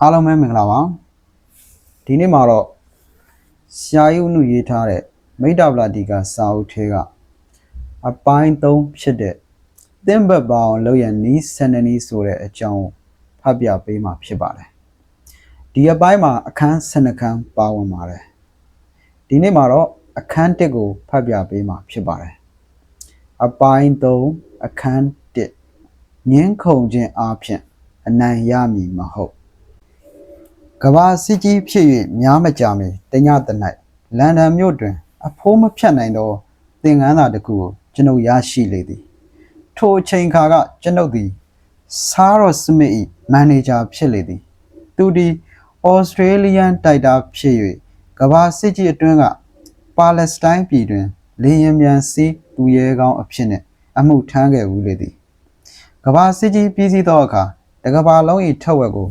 အားလုံးပဲမင်္ဂလာပါဒီနေ့မှာတော့ဆရာယုနုရေးထားတဲ့မိတ္တဗလာတီကစာအုပ်ထဲကအပိုင်း3ဖြစ်တဲ့သင်္ဘတ်ပါအောင်လုပ်ရနီးဆန်နနီးဆိုတဲ့အကြောင်းဖတ်ပြပေးမှာဖြစ်ပါတယ်ဒီအပိုင်းမှာအခန်း12ခန်းပါဝင်ပါတယ်ဒီနေ့မှာတော့အခန်း1ကိုဖတ်ပြပေးမှာဖြစ်ပါတယ်အပိုင်း3အခန်း1ငင်းခုန်ခြင်းအပြင်အနိုင်ရမည်မဟုတ် ကဘာစစ်ကြီးဖြစ်၍များမကြာမီတညတ၌လန်ဒန်မြို့တွင် အဖိုးမဖြတ်နိုင်သောသင်္ကန်းသာတစ်ခုကိုကျွန်ုပ်ရရှိလေသည်ထိုအချိန်ခါကကျွန်ုပ်သည်ဆာရော့စမစ်၏မန်နေဂျာဖြစ်လေသည် သူသည်ဩစတြေးလျန်တိုက်တာဖြစ်၍ကဘာစစ်ကြီးအတွင်းကပါလက်စတိုင်းပြည်တွင်လေရင်မြန်စီးသူရဲကောင်းအဖြစ်နှင့်အမှုထမ်းခဲ့ဦးလေသည်ကဘာစစ်ကြီးပြီးစီးသောအခါတကဘာလုံး၏ထက်ဝက်ကို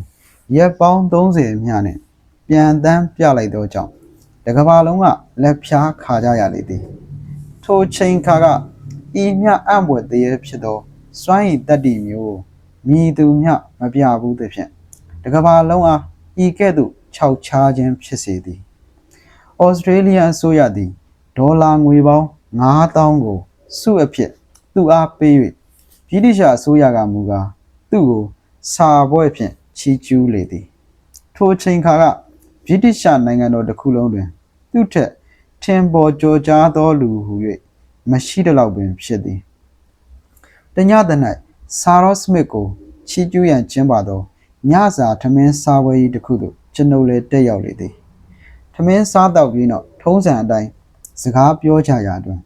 ရက်ပေါင်း30အမျှနှင့်ပြန်တန်းပြလိုက်သောကြောင့်တကဘာလုံးကလက်ဖြားခါကြရလေသည်ထိုချိန်ခါကဤမျှအံ့ဘွယ်သေးရဖြစ်သောစွမ်းရည်တက်တီမျိုးမြည်သူမျှမပြဘူးသဖြင့်တကဘာလုံးအားဤကဲ့သို့ခြောက်ခြားခြင်းဖြစ်စေသည်ဩစတြေးလျအစိုးရသည်ဒေါ်လာငွေပေါင်း9000ကိုစုအဖြစ်သူ့အားပေး၍ဗြိတိရှအစိုးရကမူကားသူ့ကိုစာပွဲဖြင့် ချီးကျူးလေသည်ထိုအချိန်ခါကဗြိတိရှနိုင်ငံတော်တစ်ခုလုံးတွင် သူ့ထက်ထင်ပေါ်ကျော်ကြားသောလူဟု၍မရှိသလောက်ပင်ဖြစ်သည်တညတ၌ဆာရော့စမစ်ကိုချီးကျူးရန်ကျင်းပါသောညစာထမင်းစားပွဲကြီးတစ်ခုသို့ကျွန်ုပ်လည်းတက်ရောက်လေသည်ထမင်းစားတော့ပြီးတော့ထုံးစံအတိုင်းစကားပြောကြရာတွင်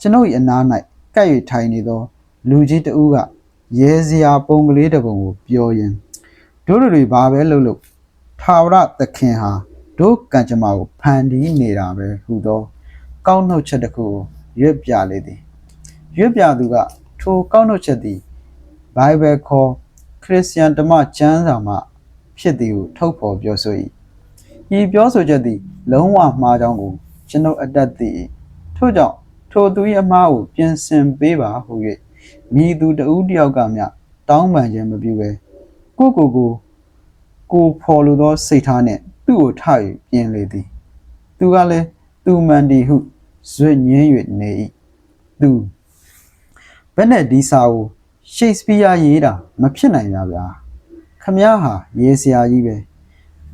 ကျွန်ုပ်၏အနား၌ကပ်၍ထိုင်နေသော လူကြီးတဦးကရဲစရာပုံကလေးတစ်ပုံကိုပြောရင်း တို့တို့တွေဘာပဲလုပ်လို့ထာဝရသခင်ဟာတို့ကံကြမ္မာကိုဖန်တီးနေတာပဲဟူသော ကောင်းနှုတ်ချက်တစ်ခုကိုရွတ်ပြလေသည်ရွတ်ပြသူကထိုကောင်းနှုတ်ချက်သည်ဘိုင်ဘယ်ခေါ်ခရစ်ယာန်ဓမ္မကျမ်းစာမှဖြစ်သည်ကိုထုတ်ဖော်ပြောဆို၏ဤပြောဆိုချက်သည် လုံးဝမှားကြောင်းကိုကျွန်ုပ်အတတ်သိ၏ထို့ကြောင့်ထိုသူ၏အမှားကိုပြင်ဆင်ပေးပါဟု၍မိသူတဦးတယောက်ကမျှတောင်းပန်ခြင်းမပြုဘဲ ကိုယ့်ကိုယ်ကိုကိုယ်ဖော်လိုသောစိတ်ထားနှင့်သူ့ကိုထ၍ပြင်လေသည် သူကလည်းသူမန်ဒီဟုဇွတ်ညင်း၍နေ၏သူဘယ်နဲ့ဒီစာကိုရှိတ်စပီးယားရေးတာမဖြစ်နိုင်ပါဗျာခမည်းဟာရေးစရာကြီးပဲ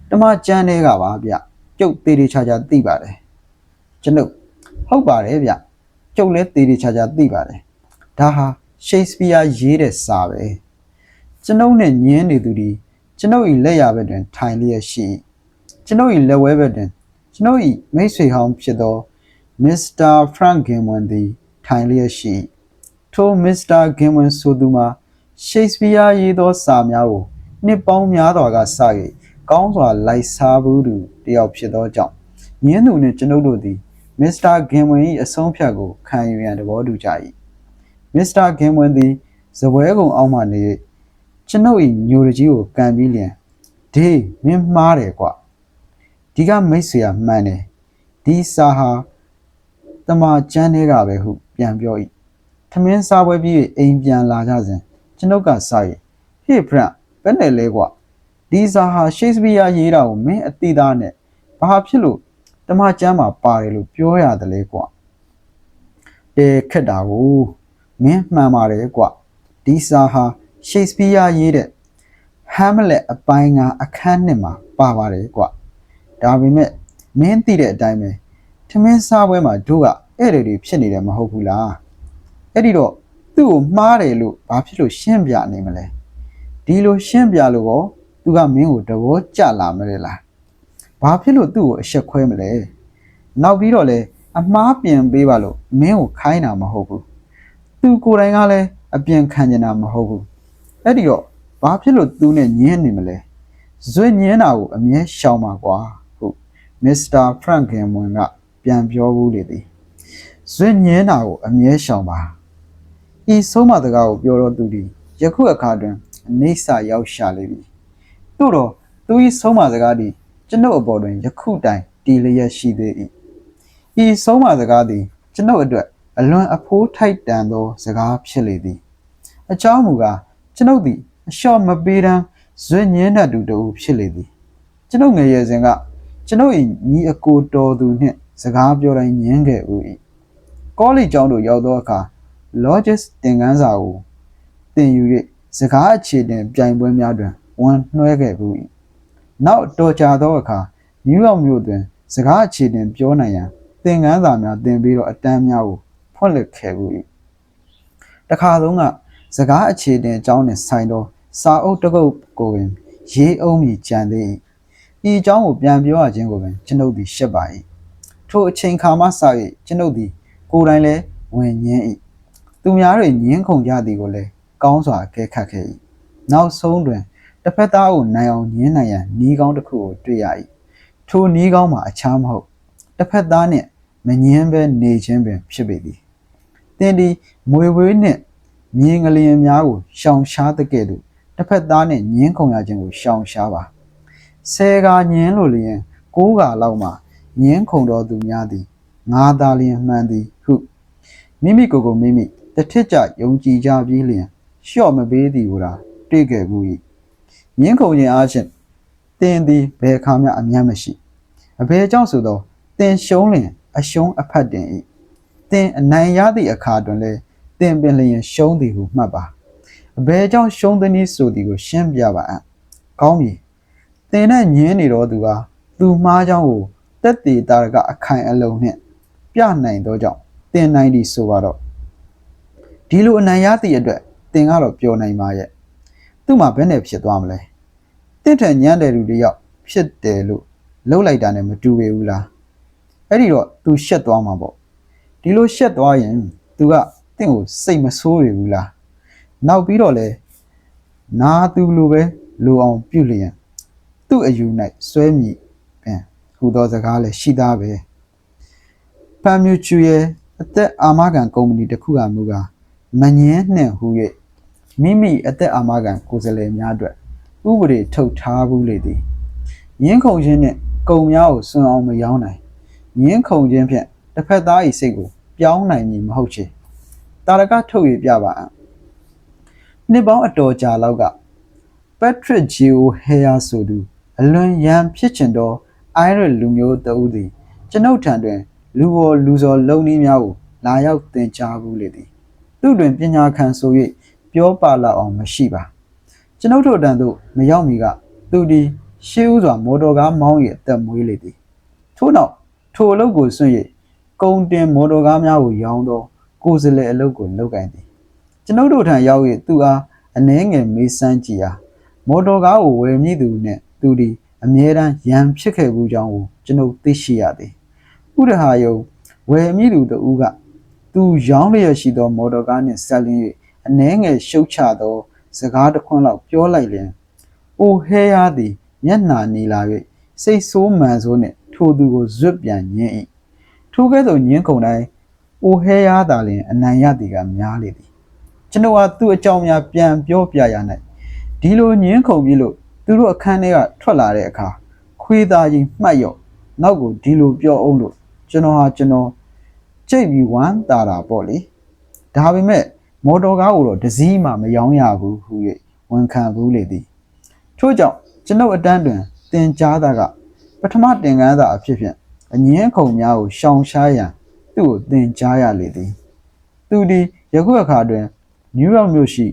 တမကျန်းတဲ့ကပါဗျကျုပ်တေးသေးချာချာသိပါတယ်ကျွန်ုပ်ဟုတ်ပါတယ်ဗျကျုပ်လည်းတေးသေးချာချာသိပါတယ်ဒါဟာရှိတ်စပီးယားရေးတဲ့စာပဲ ကျွန်ုပ်နဲ့ညင်းနေသူဒီကျွန်ုပ်၏လက်ရဘက်တွင် ထိုင်လျက်ရှိ၏ကျွန်ုပ်၏လက်ဝဲဘက်တွင်ကျွန်ုပ်၏မိတ်ဆွေဟောင်းဖြစ်သောမစ္စတာဖရန့်ဂင်ဝန်သည်ထိုင်လျက်ရှိ၏ထိုမစ္စတာဂင်ဝန်ဆိုသူမှာရှိတ်စပီးယားရေးသောစာများကိုနှစ်ပေါင်းများစွာကစ၍ကောင်းစွာလိုက်စားဘူးသူတယောက်ဖြစ်သောကြောင့်ညင်းသူနှင့်ကျွန်ုပ်တို့သည်မစ္စတာဂင်ဝန်၏အဆုံးဖြတ်ကိုခံယူရန်သဘောတူကြ၏မစ္စတာဂင်ဝန်သည်ဇပွဲကုံအောက်မှနေ၍ ကျွန်ုပ်၏ညိုတကြီးကိုကန်ပြီးလျင်ဒေးမင်းမှားတယ်ကွဒီကမိတ်ဆွေကမှန်တယ်ဒီစာဟာတမချမ်းတွေကပဲဟုပြန်ပြော၏ထမင်းစားပွဲပြီးအိမ်ပြန်လာကြစဉ်ကျွန်ုပ်ကစာ၍ဟေ့ဖရန့်ဘယ်နဲ့လဲကွဒီစာဟာရှိတ်စပီးယားရေးတာကိုမင်းအတိသားနဲ့ဘာဖြစ်လို့တမချမ်းမှာပါတယ်လို့ပြောရတယ်လေကွအဲခက်တာကိုမင်းမှန်ပါတယ်ကွဒီစာဟာ ရှိတ်စပီးယားရေးတဲ့ဟမ်မလက်အပိုင်းကအခန်းနှစ်မှာပါပါတယ်ကွဒါပေမဲ့မင်းသိတဲ့အတိုင်းပဲထမင်းစားပွဲမှာတို့ကဧည့်သည်တွေဖြစ်နေတယ်မဟုတ်ဘူးလားအဲ့ဒီတော့သူ့ကိုမှားတယ်လို့ဘာဖြစ်လို့ရှင်းပြနေမလဲဒီလိုရှင်းပြလို့ကောသူကမင်းကိုတဘောကြလာမလဲလားဘာဖြစ်လို့သူ့ကိုအရှက်ခွဲမလဲနောက်ပြီးတော့လေအမားပြင်ပေးပါလို့မင်းကိုခိုင်းတာမဟုတ်ဘူးသူကိုယ်တိုင်ကလည်းအပြင်ခံကျင်တာမဟုတ်ဘူး အဲ့ဒီတော့ဘာဖြစ်လို့သူနဲ့ညင်းနေမလဲဇွတ်ညင်းတာကိုအမြဲရှောင်ပါကွာဟုတ်မစ္စတာဖရန့်ကင်မွန်ကပြန်ပြောဘူးလေသည်ဇွတ်ညင်းတာကိုအမြဲရှောင်ပါဤဆုံးမတကားကိုပြောတော့သူသည်ယခုအခါတွင်အနေဆာရောက်ရှာလေပြီသို့တော့သူ၏ဆုံးမစကားသည်ကျွန်ုပ်အပေါ်တွင်ယခုတိုင်တည်လျက်ရှိသေး၏ဤဆုံးမစကားသည်ကျွန်ုပ်အတွက်အလွန်အဖိုးထိုက်တန်သောစကားဖြစ်လေသည်အကြောင်းမူကား ကျွန်ုပ်သည်အလျှော့မပေးတမ်းဇွဲညင်းတတ်သူတူဖြစ်လေသည်ကျွန်ုပ်ငယ်ရွယ်စဉ်ကကျွန်ုပ်၏ညီအကိုတော်သူနှင့်စကားပြောတိုင်းညင်းခဲ့ဦး၏ကောလိပ်ကျောင်းသို့ရောက်သောအခါ Logis သင်ခန်းစာကိုသင်ယူ၍စကားအခြေတင်ပြိုင်ပွဲများတွင်ဝန်နှွှဲခဲ့ဦး၏နောက်တော်ကြာသောအခါနယူးယောက်မြို့တွင် စကားအခြေတင်ပြောနိုင်ရန်သင်ခန်းစာများသင်ပြီးတော့အတန်းများကိုဖွင့်လှစ်ခဲ့ဦး၏တခါသုံးက စကားအခြေတင်အကြောင်းနှင့်ဆိုင်သောစာအုပ်တစ်ကုတ်ကိုပင်ရေးအောင်မည်ကြံသေး၏ဤအကြောင်းကိုပြန်ပြောရခြင်းကိုပင်ကျွန်ုပ်သည်ရှက်ပါ၏ထိုအချိန်ခါမှစ၍ကျွန်ုပ်သည် ကိုယ်တိုင်လည်းဝင်ညင်း၏သူများတွေညင်းခုန်ကြသည်ကိုလည်းကောင်းစွာအကဲခတ်ခဲ့၏နောက်ဆုံးတွင်တစ်ဖက်သားကိုနိုင်အောင်ညင်းနိုင်ရန်ဤကောင်းတစ်ခုကိုတွေ့ရ၏ထိုဤကောင်းမှာအခြားမဟုတ်တစ်ဖက်သားနှင့်မငင်းပဲနေခြင်းပင်ဖြစ်ပေသည်သင်သည်မွေဝေးနှင့် မြင်းကလေးများကိုရှောင်ရှားတဲ့ကဲ့သို့တစ်ဖက်သားနှင့်ညင်းခုန်ရခြင်းကိုရှောင်ရှားပါဆယ်ကာညင်းလို့လျင်ကိုးကာလောက်မှညင်းခုန်တော်သူများသည်ငါသာလျင်မှန်သည်ဟုမိမိကိုယ်ကိုမိမိတစ်ထစ်ကြယုံကြည်ကြပြီးလျင်လျှော့မပေးသည်ဟုသာတွေ့ခဲ့ဘူး၏ညင်းခုန်ခြင်းအားဖြင့်တင်သည်ဘယ်အခါမျှအမျက်မရှိအဘယ်ကြောင့်ဆိုသောတင်ရှုံးလျင်အရှုံးအဖတ်တင်၏တင်အနိုင်ရသည့်အခါတွင်လည်း တင်ပင်လျင်ရှုံးသည်ဟုမှတ်ပါအဘယ်ကြောင့်ရှုံးသည်နည်းဆိုသည်ကိုရှင်းပြပါအံ့ကောင်းပြီတင်နဲ့ညင်းနေတော့သူကသူမှားကြောင်းကိုတက်တည်တာကအခိုင်အလုံနှင့်ပြနိုင်သောကြောင့်တင်နိုင်သည်ဆိုပါတော့ဒီလိုအနိုင်ရသည့်အတွက်တင်ကတော့ပျော်နိုင်ပါရဲ့သူ့မှာဘယ်နဲ့ဖြစ်သွားမလဲတင့်ထန်ညံ့တဲ့လူတစ်ယောက်ဖြစ်တယ်လို့လှုပ်လိုက်တာနဲ့မတူပေဘူးလားအဲ့ဒီတော့ तू ရှက်သွားမှာပေါ့ဒီလိုရှက်သွားရင် तू က တင့်ကိုစိတ်မဆိုးရဘူးလားနောက်ပြီးတော့လဲနာသူလိုပဲလိုအောင်ပြုလျင်သူ့အယူ၌စွဲမိပင်ဟူသောစကားလည်းရှိသားပဲဖမ်မြူချူရဲ့အသက်အာမခံကုမ္ပဏီတစ်ခုကမူကားမငင်းနှင့်ဟူ၍မိမိအသက်အာမခံကိုယ်စားလှယ်များအတွက်ဥပဒေထုတ်ထားဘူးလေသည်ရင်းခုန်ခြင်းနှင့်ကုံများကိုစွန့်အောင်မရောင်းနိုင်ရင်းခုန်ခြင်းဖြင့်တစ်ဖက်သား၏စိတ်ကိုပြောင်းနိုင်မည်မဟုတ်ချေ တာရကထုတ်ရပြပါအံ့နှစ်ပေါင်းအတော်ကြာလောက်က Patrick Geo Heyer ဆိုသူအလွန်ရန်ဖြစ်ချင်သော Irish လူမျိုးတဦးသည်ကျွန်ုပ်ထံတွင် လူပေါ်လူစော်လုံနည်းများကိုလာရောက်သင်ကြားဘူးလေသည်သူတွင်ပညာခံဆို၍ပြောပါလောက်အောင်မရှိပါ ကျွန်ုပ်တို့တန်သို့မရောက်မီကသူသည်ရှေးဥစွာမော်တော်ကားမောင်း၏အသက်မွေးလေသည်ထို့နောက်ထိုအလုပ်ကိုစွန့်၍ကုံတင်မော်တော်ကားများကိုရောင်းသော ကိုယ်စလဲအလုပ်ကိုလုပ်ကင်သည်ကျွန်ုပ်တို့ထံရောက်၍သူအားအနှဲငယ်မေးစမ်းကြည့်ရာမော်တော်ကားကိုဝယ်မိသူနှင့်သူသည်အမြဲတမ်းရန်ဖြစ်ခဲ့ဘူးကြောင်းကိုကျွန်ုပ်သိရှိရသည်ဥရဟာယုံဝယ်မိသူတူကသူရောင်းလျက်ရှိသောမော်တော်ကားနှင့်ဆက်လင်း၍အနှဲငယ်ရှုပ်ချသောစကားတစ်ခွန်းလောက်ပြောလိုက်လျင်အိုဟဲရသည်မျက်နှာနီလာ၍စိတ်ဆိုးမှန်ဆိုးနှင့်ထိုသူကိုဇွတ်ပြန်ညင်း၏ထိုကဲ့သို့ညင်းခုန်တိုင်း အိုဟဲရသာလျင်အနံ့ရသည်ကများလေသည်ကျွန်တော်ဟာသူ့အကြောင်းများပြန်ပြောပြရ၌ဒီလိုညင်းခုန်ပြီးလို့သူတို့အခန်းထဲကထွက်လာတဲ့အခါခွေးသားကြီးမှတ်ရော့နောက်ကိုဒီလိုပြောအောင်လို့ကျွန်တော်ဟာကျွန်တော်ကြိတ်ပြီးဝမ်းတာတာပေါ့လေဒါပေမဲ့မော်တော်ကားကိုတော့ဒစည်းမှမယောင်းရဘူးဟူ၍ဝန်ခံဘူးလေသည်ထို့ကြောင့်ကျွန်ုပ်အတန်းတွင်တင်ကြားတာကပထမတင်ကန်းသာအဖြစ်ဖြင့်အငင်းခုံများကိုရှောင်ရှားရန် သူ့ကိုတင်ကြားရလေသည်သူသည်ယခုအခါတွင်နယူးယောက်မြို့ရှိ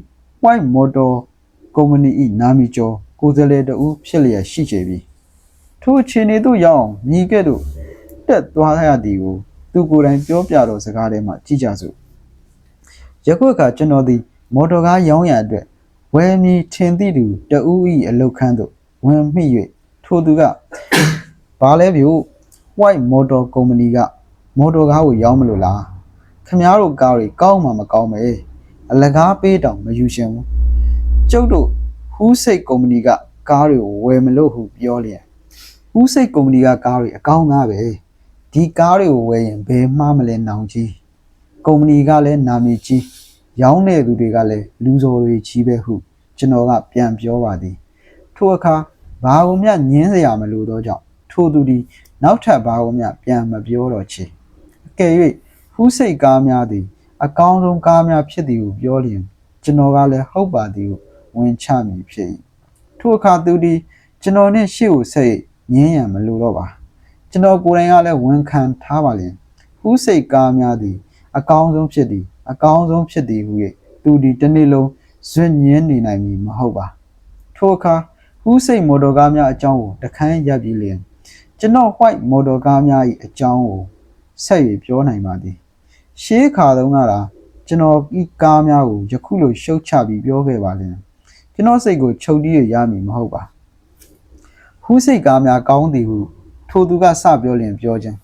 White Motor ကုမ္ပဏီ၏နာမည်ကျော်ကိုယ်စားလှယ်တဦးဖြစ်လျက်ရှိကြပြီထိုအခြေအနေသို့ရောက်အောင်မြည်ကဲ့သို့တက်သွားရသည်ကိုသူကိုယ်တိုင်ပြောပြတော်စကားထဲမှာကြည့်ကြစို့ယခုအခါကျွန်တော်သည် မော်တော်ကားရောင်းရန်အတွက်ဝယ်မည်ထင်သည့်သူတဦး၏အလုတ်ခန်းသို့ဝင်မိ၍ထိုသူကဘာလဲဗျို့ White Motor Company က မော်တော်ကားကိုရောင်းမလို့လားခမားတို့ကားတွေကောင်းမှမကောင်းပဲအလကားပေးတောင်မယူရှင်ဘူးကျုပ်တို့ဟူးစိတ်ကုမ္ပဏီကကားတွေကိုဝယ်မလို့ဟုပြောလျက်ဟူးစိတ်ကုမ္ပဏီကကားတွေအကောင်းသားပဲဒီကားတွေကိုဝယ်ရင်ဘယ်မှမလဲနောင်ကြီးကုမ္ပဏီကလည်းနာမည်ကြီးရောင်းတဲ့သူတွေကလည်းလူစော်တွေကြီးပဲဟုကျွန်တော်ကပြန်ပြောပါသည်ထိုအခါဘာကိုမျှညင်းစရာမလိုတော့ကြောင့်ထိုသူသည်နောက်ထပ်ဘာကိုမျှပြန်မပြောတော့ချေအ ကယ်၍ဖူးစိတ်ကားများသည် အကောင်းဆုံးကားများဖြစ်သည်ဟုပြောလျင် ကျွန်တော်ကလည်းဟုတ်ပါသည်ဟုဝင်ချမည်ဖြစ်၏ထိုအခါသူသည်ကျွန်တော်နဲ့ရှေ့ကိုဆက်ငင်းရန်မလိုတော့ပါကျွန်တော်ကိုယ်တိုင်ကလည်းဝန်ခံထားပါလျင်ဟူးစိတ်ကားများသည် အကောင်းဆုံးဖြစ်သည် အကောင်းဆုံးဖြစ်သည်ဟု၍သူသည်တစ်နေ့လုံးဇွတ်ညင်းနေနိုင်မည်မဟုတ်ပါထိုအခါဟူးစိတ်မော်တော်ကားများအကြောင်းကိုတခန်းရပ်ပြီးလျင်ကျွန်တော် white မော်တော်ကားများ၏အကြောင်းကို ဆက်၍ပြောနိုင်ပါသည်ရှေးခါတုန်းကလားကျွန်တော်ဤကားများကိုယခုလိုရှုတ်ချပြီးပြောခဲ့ပါလျင်ကျွန်တော်စိတ်ကိုချုပ်တီးရရမည်မဟုတ်ပါဟူးစိတ်ကားများကောင်းသည်ဟုထိုသူကစပြောလျင်ပြောခြင်း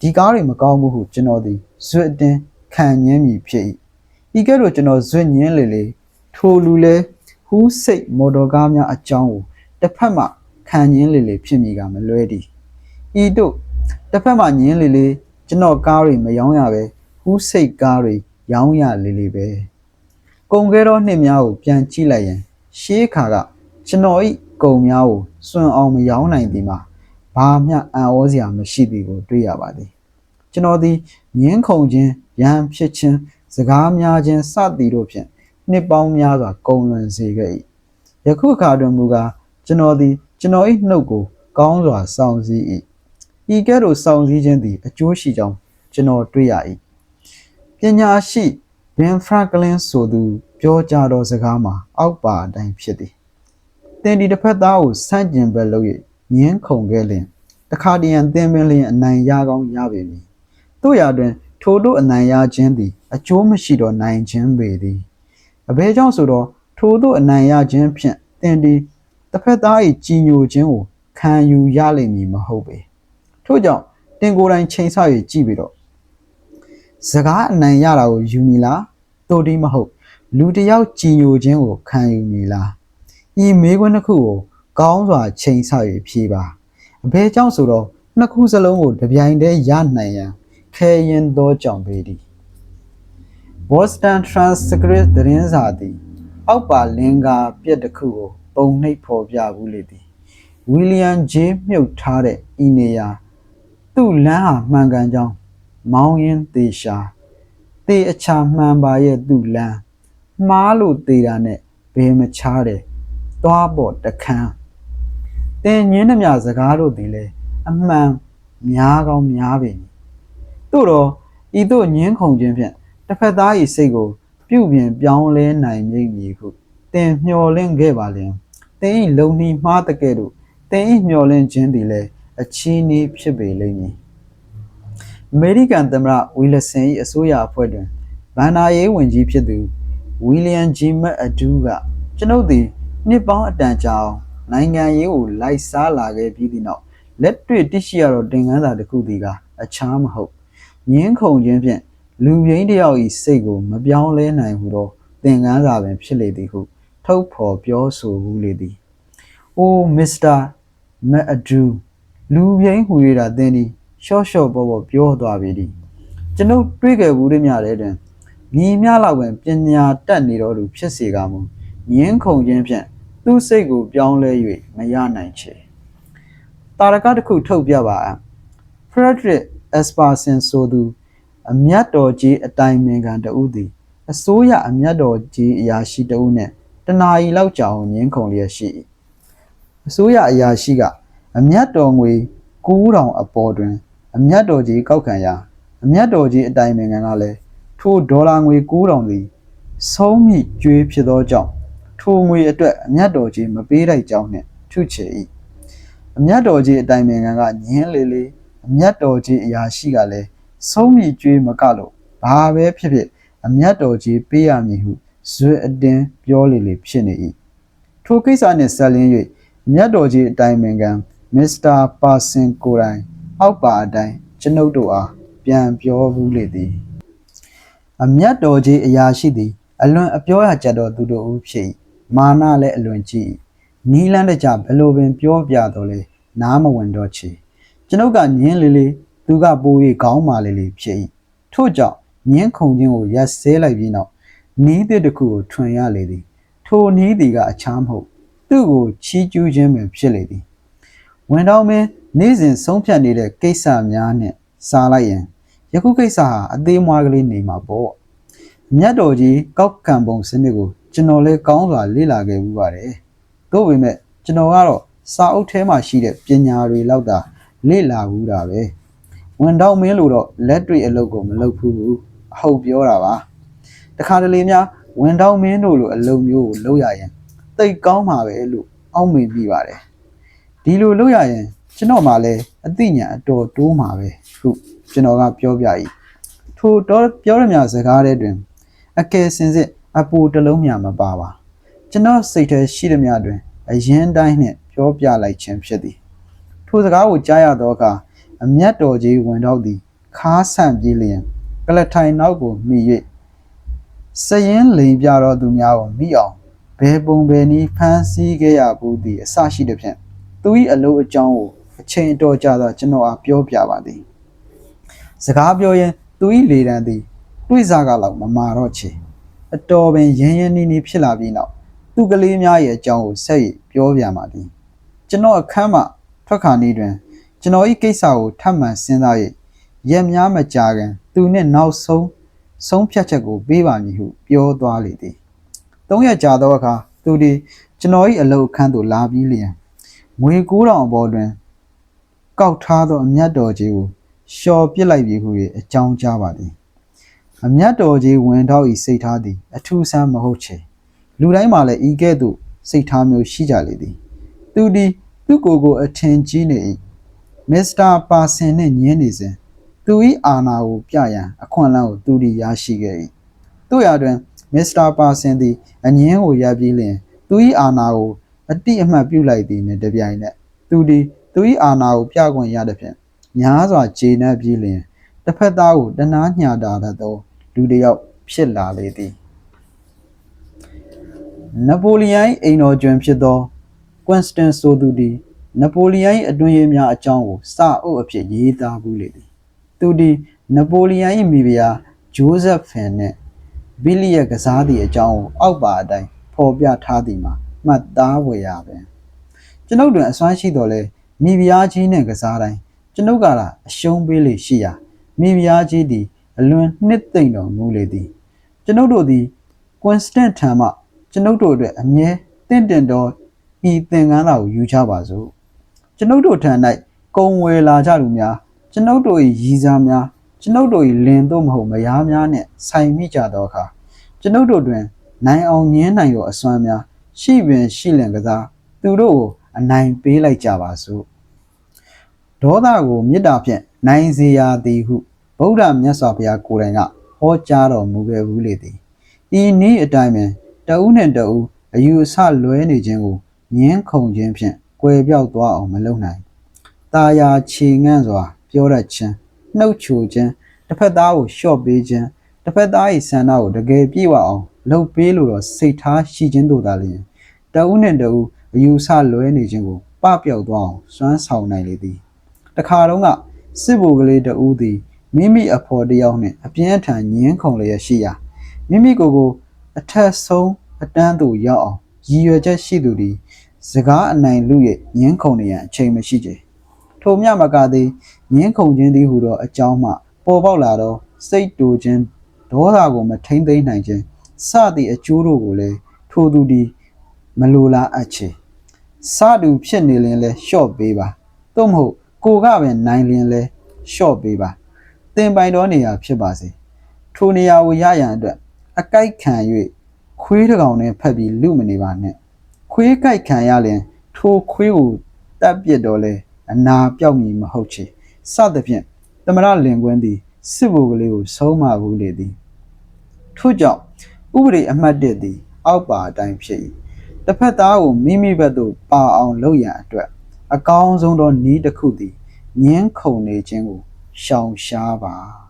ဒီကားတွေမကောင်းဘူးဟုကျွန်တော်သည်ဇွတ်အတင်းခံညင်းမည်ဖြစ်၏ဤကဲ့သို့ကျွန်တော်ဇွတ်ညင်းလေလေထိုလူလဲဟူးစိတ်မော်တော်ကားများအကြောင်းကိုတစ်ဖက်မှခံညင်းလေလေဖြစ်မိကမလွဲသည်ဤတို့တစ်ဖက်မှညင်းလေလေ ကျွန်တော်ကားတွေမယောင်းရပဲဟူးစိတ်ကားတွေရောင်းရလေလေပဲကုံခဲသောနှစ်များကိုပြန်ကြည့်လိုက်ရင် ရှေးခါကကျွန်တော်ဤကုံများကိုစွန့်အောင်မယောင်းနိုင်သည်မှာဘာမျှအံ့ဩစရာမရှိသည်ကိုတွေ့ရပါသည်ကျွန်တော်သည်ငင်းခုန်ခြင်းရန်ဖြစ်ခြင်းစကားများခြင်းစသည်တို့ဖြင့်နှစ်ပေါင်းများစွာကုန်လွန်စေခဲ့၏ယခုအခါတွင်မူကားကျွန်တော်သည်ကျွန်တော်၏နှုတ်ကိုကောင်းစွာစောင့်စည်း၏ ဤကဲ့သို့စောင့်စည်းခြင်းသည်အကျိုးရှိကြောင်းကျွန်တော်တွေ့ရ၏ပညာရှိဘင်ဖရန့်ကလင်ဆိုသူပြောကြားသောစကားမှာအောက်ပါအတိုင်းဖြစ်သည်တင်ဒီတစ်ဖက်သားကိုဆန့်ကျင်ဘက်လုပ်၍ငင်းခုန်ခဲ့လျင်တခါတရံသင်ပင်လျင်အနိုင်ရကောင်းရပေမည်တို့ရာတွင် ထိုတို့အနိုင်ရခြင်းသည်အကျိုးမရှိသောနိုင်ခြင်းပေသည်အဘဲကြောင့်ဆိုတော့ထိုတို့အနိုင်ရခြင်းဖြင့်တင်ဒီတစ်ဖက်သား၏ကြီးညိုခြင်းကိုခံယူရလိမ့်မည်မဟုတ်ပေ ထို့ကြောင့်တင်ကိုယ်တိုင်ချိန်ဆ၍ကြည့်ပြီးတော့စကားအနိုင်ရတာကိုယူမည်လားတို့ဒီမဟုတ် လူတစ်ယောက်ကြည်ညိုခြင်းကိုခံယူမည်လားဤမေးခွန်းတစ်ခုကိုကောင်းစွာချိန်ဆ၍ဖြေပါအဘဲကြောင့်ဆိုတော့နှစ်ခုစလုံးကိုတပြိုင်တည်းရနိုင်ရန်ခဲရင်သောကြောင့်ပေသည် Boston Transcript သတင်းစာသည် အောက်ပါလင်္ကာပြက်တစ်ခုကိုပုံနှိပ်ဖော်ပြဘူးလေသည်ဝီလီယံဂျေးမြုပ်ထားတဲ့ဤနေရာ သူ့လမ်းဟာမှန်ကန်ကြောင်းမောင်းရင်သေရှာသေအချာမှန်ပါရဲ့သူ့လမ်းမှားလို့သေတာနဲ့ဘယ်မချားတယ်သွားပေါ်တခန်းတင်ညင်းနှမြစကားတို့သည်လေအမှန်များကောင်းများပေမည်သို့တော့ဤသို့ညင်းခုန်ခြင်းဖြင့်တစ်ဖက်သား၏စိတ်ကို ပြုပြင်ပြောင်းလဲနိုင်မည်မည်ဟုတင်မျှော်လင့်ခဲ့ပါလျင်တင်၏လုံနှီမှားတကဲ့သို့တင်၏မျှော်လင့်ခြင်းသည်လည်း အချီးနှီးဖြစ်ပေလိမ့်မည်အမေရိကန်သမ္မတဝီလဆန်၏အစိုးရအဖွဲ့တွင်ဗန်နာရေးဝန်ကြီးဖြစ်သူဝီလျံဂျီမတ်အဒူးကကျွန်ုပ်သည်နှစ်ပေါင်းအတန်ကြာအောင်နိုင်ငံရေးကိုလိုက်စားလာခဲ့ပြီးသည့်နောက်လက်တွေ့သိရှိရသောတင်ကန်းစာတစ်ခုသည်ကအခြားမဟုတ်ငင်းခုန်ခြင်းဖြင့်လူပြိန်းတစ်ယောက်၏စိတ်ကိုမပြောင်းလဲနိုင်ဟုသောသင်ခန်းစာပင်ဖြစ်လေသည်ဟုထုတ်ဖော်ပြောဆိုဘူးလေသည်။အိုမစ္စတာမက်အဒူ လူပြိန်းဟူ၍တာသင်သည်ရှော့ရှော့ပေါ်ပေါ်ပြောသွားပြီသည်။ကျွန်ုပ်တွေ့ခဲ့ဘူးသည်များတဲ့တွင်ညီမြလောက်ပင်ပညာတတ်နေတော်သူဖြစ်စေကမူငင်းခုန်ခြင်းဖြင့်သူ့စိတ်ကိုပြောင်းလဲ၍မရနိုင်ချေ။တာရကတစ်ခုထုတ်ပြပါအံ့။ Frederick Esperson ဆိုသူအမျက်တော်ကြီးအတိုင်ပင်ခံတဦးသည်အစိုးရအမျက်တော်ကြီးအရာရှိတဦးနှင့်တနာရီလောက်ကြာအောင်ငင်းခုန်လျက်ရှိ၏အစိုးရအရာရှိက အမျက်တော်ငွေ9000အပေါ်တွင် အမျက်တော်ကြီးကောက်ခံရာအမျက်တော်ကြီးအတိုင်ပင်ခံကလည်းထိုဒေါ်လာငွေ9000သည်ဆုံးမိကျွေးဖြစ်သောကြောင့်ထိုငွေအတွက်အမျက်တော်ကြီးမပေးလိုက်ကြောင်းနှင့်ထုချေ၏အမျက်တော်ကြီးအတိုင်ပင်ခံကညင်းလေလေအမျက်တော်ကြီးအရာရှိကလည်းဆုံးမိကျွေးမကလို့ဘာပဲဖြစ်ဖြစ်အမျက်တော်ကြီးပေးရမည်ဟုဇွတ်အတင်းပြောလေလေဖြစ်နေ၏ထိုကိစ္စနှင့်ဆက်လင်း၍မြတ်တော်ကြီးအတိုင်ပင်ခံ မစ္စတာပါစင်ကိုတိုင်အောက်ပါအတိုင်းကျွန်ုပ်တို့အားပြန်ပြောဘူးလေသည်အမျက်တော်ကြီးအရာရှိသည် အလွန်အပြောရကြတော်သူတို့ဦးဖြစ်၏မာနလည်းအလွန်ကြီး၏နီးလန်းတကြဘယ်လိုပင်ပြောပြတော်လဲနားမဝင်တော့ချေကျွန်ုပ်ကညင်းလေလေသူကပိုး၍ခေါင်းမာလေလေဖြစ်၏ထို့ကြောင့်ညင်းခုန်ခြင်းကိုရက်ဆဲလိုက်ပြီးနောက်နီးတဲ့တစ်ခုကိုထွင်ရလေသည် ထိုနီးသည်ကအခြားမဟုတ်သူ့ကိုချီးကျူးခြင်းပင်ဖြစ်လေသည် ဝန်တော်မင်းနေ့စဉ်ဆုံးဖြတ်နေတဲ့ကိစ္စများနဲ့စားလိုက်ရင်ယခုကိစ္စဟာအသေးမွားကလေးနေမှာပေါ့မြတ်တော်ကြီးကောက်ခံပုံစနစ်ကိုကျွန်တော်လည်းကောင်းစွာလေ့လာခဲ့မှုပါတယ်တို့ပေမဲ့ကျွန်တော်ကတော့စာအုပ်ထဲမှာရှိတဲ့ပညာတွေလောက်သာလေ့လာဘူးတာပဲဝန်တော့မင်းလို့တော့လက်တွေ့အလုပ်ကိုမလုပ်ဘူးဘူးအဟုတ်ပြောတာပါတခါတလေများဝန်တော့မင်းတို့လိုအလုပ်မျိုးကိုလုပ်ရရင်သိတ်ကောင်းမှာပဲလို့အောက်မေ့မိပါတယ် ဒီလိုလုပ်ရရင်ကျွန်တော်မှလည်းအသိဉာဏ်အတော်တိုးမှာပဲဟုကျွန်တော်ကပြောပြ၏ထိုတော့ပြောရမြစကားတဲ့တွင်အကယ်စင်စစ်အပူတစ်လုံးများမပါပါကျွန်တော်စိတ်ထဲရှိသမျှတွင်အရင်တိုင်းနှင့်ပြောပြလိုက်ခြင်းဖြစ်သည်ထိုစကားကိုကြားရသောအခါအမျက်တော်ကြီးဝင်တော့သည်ခါဆန့်ပြေးလျင်ကလထိုင်နောက်ကိုမိ၍စရင်လိန်ပြတော်သူများကိုမိအောင်ဘယ်ပုံဘယ်နည်းဖမ်းဆီးခဲ့ရဘူးသည်အစရှိသည်ဖြင့် သူ၏အလို့အကြောင်းကိုအချိန်အတော်ကြာသောကျွန်တော်အားပြောပြပါသည်စကားပြောရင်သူ၏လေတံသည်တွေးစားကလောက်မမာတော့ချေအတော်ပင်ရင်းရင်းနှီးနှီးဖြစ်လာပြီးနောက်သူကလေးများရဲ့အကြောင်းကိုဆက်၍ပြောပြပါသည်ကျွန်တော်အခန်းမှထွက်ခါနေတွင် ကျွန်တော်၏ကိစ္စကိုထပ်မံစဉ်းစား၍ရက်များမကြာခင်သူနှင့်နောက်ဆုံးဆုံးဖြတ်ချက်ကိုပေးပါမည်ဟုပြောသွားလေသည်သုံးရက်ကြာသောအခါသူသည်ကျွန်တော်၏အလုပ်အခန်းသို့လာပြီးလျင် ငွေ9000အပေါ်တွင်ကောက်ထားသောအမျက်တော်ကြီးကိုလျှော်ပစ်လိုက်ပြီဟု၍အကြောင်းကြားပါသည်အမျက်တော်ကြီးဝင်တော့ဤစိတ်ထားသည် အထူးဆန်းမဟုတ်ချေလူတိုင်းမှာလည်းဤကဲ့သို့စိတ်ထားမျိုးရှိကြလေသည် သူသည်သူ့ကိုယ်ကိုအထင်ကြီးနေ၏မစ္စတာပါဆင်နှင့်ညင်းနေစဉ်သူ၏အာဏာကိုပြရန်အခွင့်အလမ်းကိုသူသည်ရရှိခဲ့၏တို့ရာတွင်မစ္စတာပါဆင်သည်အငင်းကိုရပ်ပြီးလျှင်သူ၏အာဏာကို အတိအမှတ်ပြုလိုက်သည်နှင့်တပြိုင်နက်သူသည်သူ၏အာဏာကိုပြခွင့်ရသည်ဖြင့်များစွာကျေနပ်ပြီးလျှင်တစ်ဖက်သားကိုတနာညှာတာတတ်သောလူတစ်ယောက်ဖြစ်လာလေသည်နပိုလီယန်၏အိမ်တော်ကျွန်းဖြစ်သောကွန်စတန်ဆိုသူသည်နပိုလီယန်၏အတွင်းရေးများအကြောင်းကိုစာအုပ်အဖြစ်ရေးသားဘူးလေသည်သူသည်နပိုလီယန်၏မိဖုရားဂျိုးဇက်ဖင်နှင့်ဘီလီရဲ့ကစားသည့်အကြောင်းကိုအောက်ပါအတိုင်းဖော်ပြထားသည်မှာ မှတ်သားဝယ်ရပင်ကျွန်ုပ်တွင်အစွမ်းရှိတော်လဲမိဖုရားကြီးနှင့်ကစားတိုင်းကျွန်ုပ်ကလာအရှုံးပေးလေရှိရာမိဖုရားကြီးသည်အလွန်နှစ်သိမ့်တော်မူလေသည်ကျွန်ုပ်တို့သည်ကွန်စတန့်ထံမှကျွန်ုပ်တို့အတွက်အမြဲတင့်တယ်သောဤသင်္ကန်းလာကိုယူချပါစို့ကျွန်ုပ်တို့ထံ၌ကုံဝယ်လာကြလူများကျွန်ုပ်တို့၏ရည်စားများကျွန်ုပ်တို့၏လင်တို့မဟုတ်မယားများနှင့်ဆိုင်မိကြသောအခါကျွန်ုပ်တို့တွင်နိုင်အောင်ညင်းနိုင်သောအစွမ်းများ ရှိပင်ရှိလင်ကစားသူတို့ကိုအနိုင်ပေးလိုက်ကြပါစို့ဒေါသကိုမေတ္တာဖြင့်နိုင်စေရသည်ဟုဗုဒ္ဓမြတ်စွာဘုရားကိုယ်တိုင်ကဟောကြားတော်မူခဲ့ဘူးလေသည်ဤနည်းအတိုင်းပင်တဦးနှင့်တဦးအယူအဆလွဲနေခြင်းကိုငင်းခုန်ခြင်းဖြင့်ကွယ်ပြောက်သွားအောင်မလုပ်နိုင်။ตาယာခြေငန့်စွာ ပြောတတ်ခြင်းနှုတ်ချိုခြင်းတစ်ဖက်သားကိုလျှော့ပေးခြင်းတစ်ဖက်သား၏ဆန္ဒကိုတကယ်ပြည့်ဝအောင် လုပ်ပေးလို့တော့စိတ်ထားရှိခြင်းတို့သာလျှင်တဦးနှင့်တဦးအယူအဆလွဲနေခြင်းကိုပပျောက်သွားအောင်စွမ်းဆောင်နိုင်လေသည်။တခါတော့ကစစ်ဘိုလ်ကလေးတဦးသည်မိမိအဖော်တစ်ယောက်နှင့်အပြင်းအထန်ညင်းခုန်လျက်ရှိရာမိမိကိုယ်ကိုအထက်ဆုံးအတန်းသို့ရောက်အောင်ရည်ရွယ်ချက်ရှိသူသည်စကားအနိုင်လူရဲ့ညင်းခုန်နေရန်အချိန်မရှိကြထိုမြမကသည်ညင်းခုန်ခြင်းသည်ဟူသောအကြောင်းမှ ပေါ်ပေါက်လာသောစိတ်တူခြင်းဒေါသကိုမထိမ့်သိမ့်နိုင်ခြင်း စသည့်အကျိုးတို့ကိုလည်းထိုသူသည်မလိုလားအပ်ချေစတူဖြစ်နေရင်လည်းရှော့ပေးပါသို့မဟုတ်ကိုကပင်နိုင်ရင်လည်းရှော့ပေးပါတင်ပိုင်တော်နေရာဖြစ်ပါစေထိုနေရာကိုရရန်အတွက်အကိုက်ခံ၍ခွေးတစ်ကောင်နဲ့ဖက်ပြီးလူမနေပါနဲ့ခွေးကိုက်ခံရရင်ထိုခွေးကိုတပ်ပစ်တော့လဲအနာပြောက်မည်မဟုတ်ချေစသဖြင့်သမရလင်ကွင်းသည်စစ်ဘိုလ်ကလေးကိုဆုံးမဘူးလေသည်ထို့ကြောင့် ဥပဒေအမှတ်1သည် အောက်ပါအတိုင်းဖြစ်၏တစ်ဖက်သားကိုမိမိဘက်သို့ပါအောင်လုပ်ရန်အတွက် အကောင်းဆုံးသောနည်းတစ်ခုသည်ငင်းခုန်နေခြင်းကိုရှောင်ရှားပါ